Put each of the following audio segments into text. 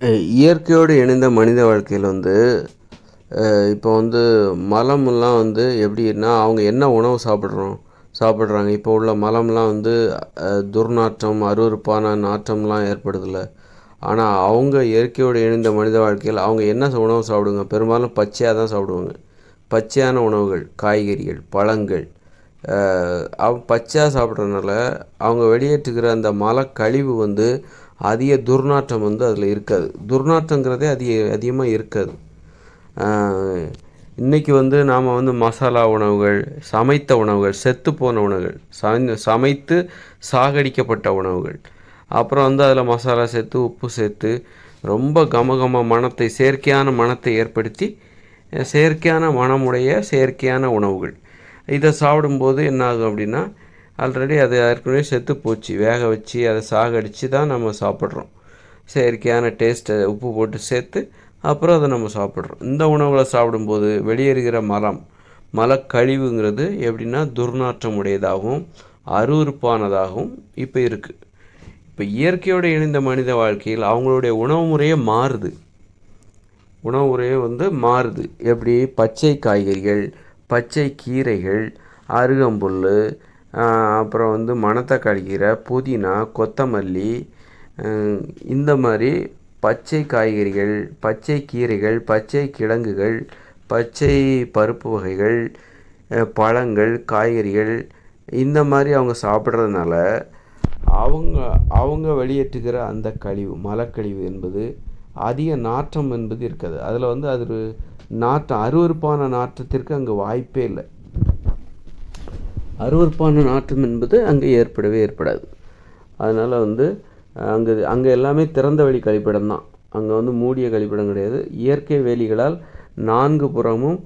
இயற்கையோடு இணைந்த மனித வாழ்க்கையில் வந்து இப்போ வந்து மலம்லாம் வந்து எப்படின்னா அவங்க என்ன உணவு சாப்பிட்றோம் சாப்பிட்றாங்க? இப்போ உள்ள மலம்லாம் வந்து துர்நாற்றம் அருவருப்பான நாற்றம்லாம் ஏற்படுதில்ல. ஆனால் அவங்க இயற்கையோடு இணைந்த மனித வாழ்க்கையில் அவங்க என்ன உணவு சாப்பிடுவாங்க பெரும்பாலும் பச்சையாக தான் சாப்பிடுவாங்க. பச்சையான உணவுகள் காய்கறிகள் பழங்கள் அவ பச்சையாக சாப்பிட்றதுனால அவங்க வெளியேற்றுக்கிற அந்த மலக்கழிவு வந்து அதிக துர்நாற்றம் வந்து அதில் இருக்காது. துர்நாற்றங்கிறதே அதிக அதிகமாக இருக்காது. இன்றைக்கி வந்து நாம் வந்து மசாலா உணவுகள் சமைத்த உணவுகள் செத்துப்போன உணவுகள் சமை சமைத்து சாகடிக்கப்பட்ட உணவுகள் அப்புறம் வந்து அதில் மசாலா சேர்த்து உப்பு சேர்த்து ரொம்ப கமகம மனத்தை செயற்கையான மணத்தை ஏற்படுத்தி செயற்கையான மனமுடைய செயற்கையான உணவுகள். இதை சாப்பிடும்போது என்ன ஆகும் அப்படின்னா ஆல்ரெடி அது ஏற்கனவே செத்து போச்சு வேக வச்சு அதை சாகடித்து தான் நம்ம சாப்பிட்றோம். செயற்கையான டேஸ்ட்டை உப்பு போட்டு சேர்த்து அப்புறம் அதை நம்ம சாப்பிட்றோம். இந்த உணவுகளை சாப்பிடும்போது வெளியேறுகிற மலம் மலக்கழிவுங்கிறது எப்படின்னா துர்நாற்றம் உடையதாகவும் அருவறுப்பானதாகவும் இப்போ இருக்குது இப்போ இயற்கையோடு இணைந்த மனித வாழ்க்கையில் அவங்களுடைய உணவு முறையே மாறுது. உணவு முறையே வந்து மாறுது. எப்படி? பச்சை காய்கறிகள் பச்சை கீரைகள் அருகம்புல் அப்புறம் வந்து மணத்தக்காளி கீரை புதினா கொத்தமல்லி இந்த மாதிரி பச்சை காய்கறிகள் பச்சை கீரைகள் பச்சை கிழங்குகள் பச்சை பருப்பு வகைகள் பழங்கள் காய்கறிகள் இந்த மாதிரி அவங்க சாப்பிட்றதுனால அவங்க அவங்க வெளியேற்றுகிற அந்த கழிவு மலக்கழிவு என்பது அதிக நாற்றம் என்பது இருக்காது. அதில் வந்து அது நாற்றம் அருவறுப்பான நாற்றத்திற்கு அங்கே வாய்ப்பே இல்லை. அருவறுப்பான நாற்றம் என்பது அங்கே ஏற்படவே ஏற்படாது. அதனால் வந்து அங்கே அங்கே எல்லாமே திறந்த வெளி கழிப்பிடம் தான். அங்கே வந்து மூடிய கழிப்பிடம் கிடையாது. இயற்கை வேலிகளால் நான்கு புறமும்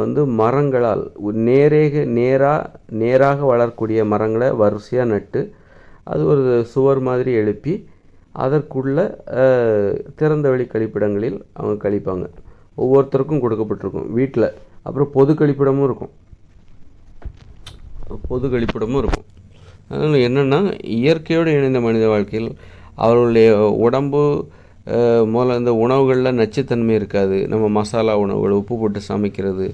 வந்து மரங்களால் நேரேக நேராக நேராக வளரக்கூடிய மரங்களை வரிசையாக நட்டு அது ஒரு சுவர் மாதிரி எழுப்பி அதற்குள்ள திறந்த வெளி கழிப்பிடங்களில் அவங்க கழிப்பாங்க. ஒவ்வொருத்தருக்கும் கொடுக்கப்பட்டிருக்கும் வீட்டில் அப்புறம் பொது கழிப்பிடமும் இருக்கும். பொது கழிப்பிடமும் இருக்கும். அதனால் என்னென்னா இயற்கையோடு இணைந்த மனித வாழ்க்கையில் அவர்களுடைய உடம்பு முதல்ல இந்த உணவுகளில் நச்சுத்தன்மை இருக்காது. நம்ம மசாலா உணவுகள் உப்பு போட்டு சமைக்கிறது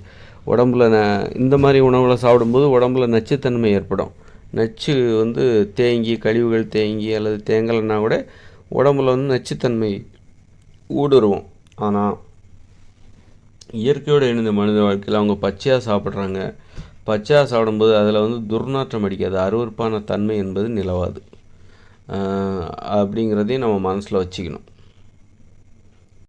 உடம்புல ந இந்த மாதிரி உணவுகளை சாப்பிடும்போது உடம்புல நச்சுத்தன்மை ஏற்படும். நச்சு வந்து தேங்கி கழிவுகள் தேங்கி அல்லது தேங்கலைன்னா கூட உடம்புல வந்து நச்சுத்தன்மை ஊடுருவோம். ஆனால் இயற்கையோடு இணைந்த மனித வாழ்க்கையில் அவங்க பச்சையாக சாப்பிட்றாங்க. பச்சையாக சாப்பிடும்போது அதில் வந்து துர்நாற்றம் அடிக்காது அருவறுப்பான தன்மை என்பது நிலவாது. அப்படிங்கிறதையும் நம்ம மனசில் வச்சுக்கணும்.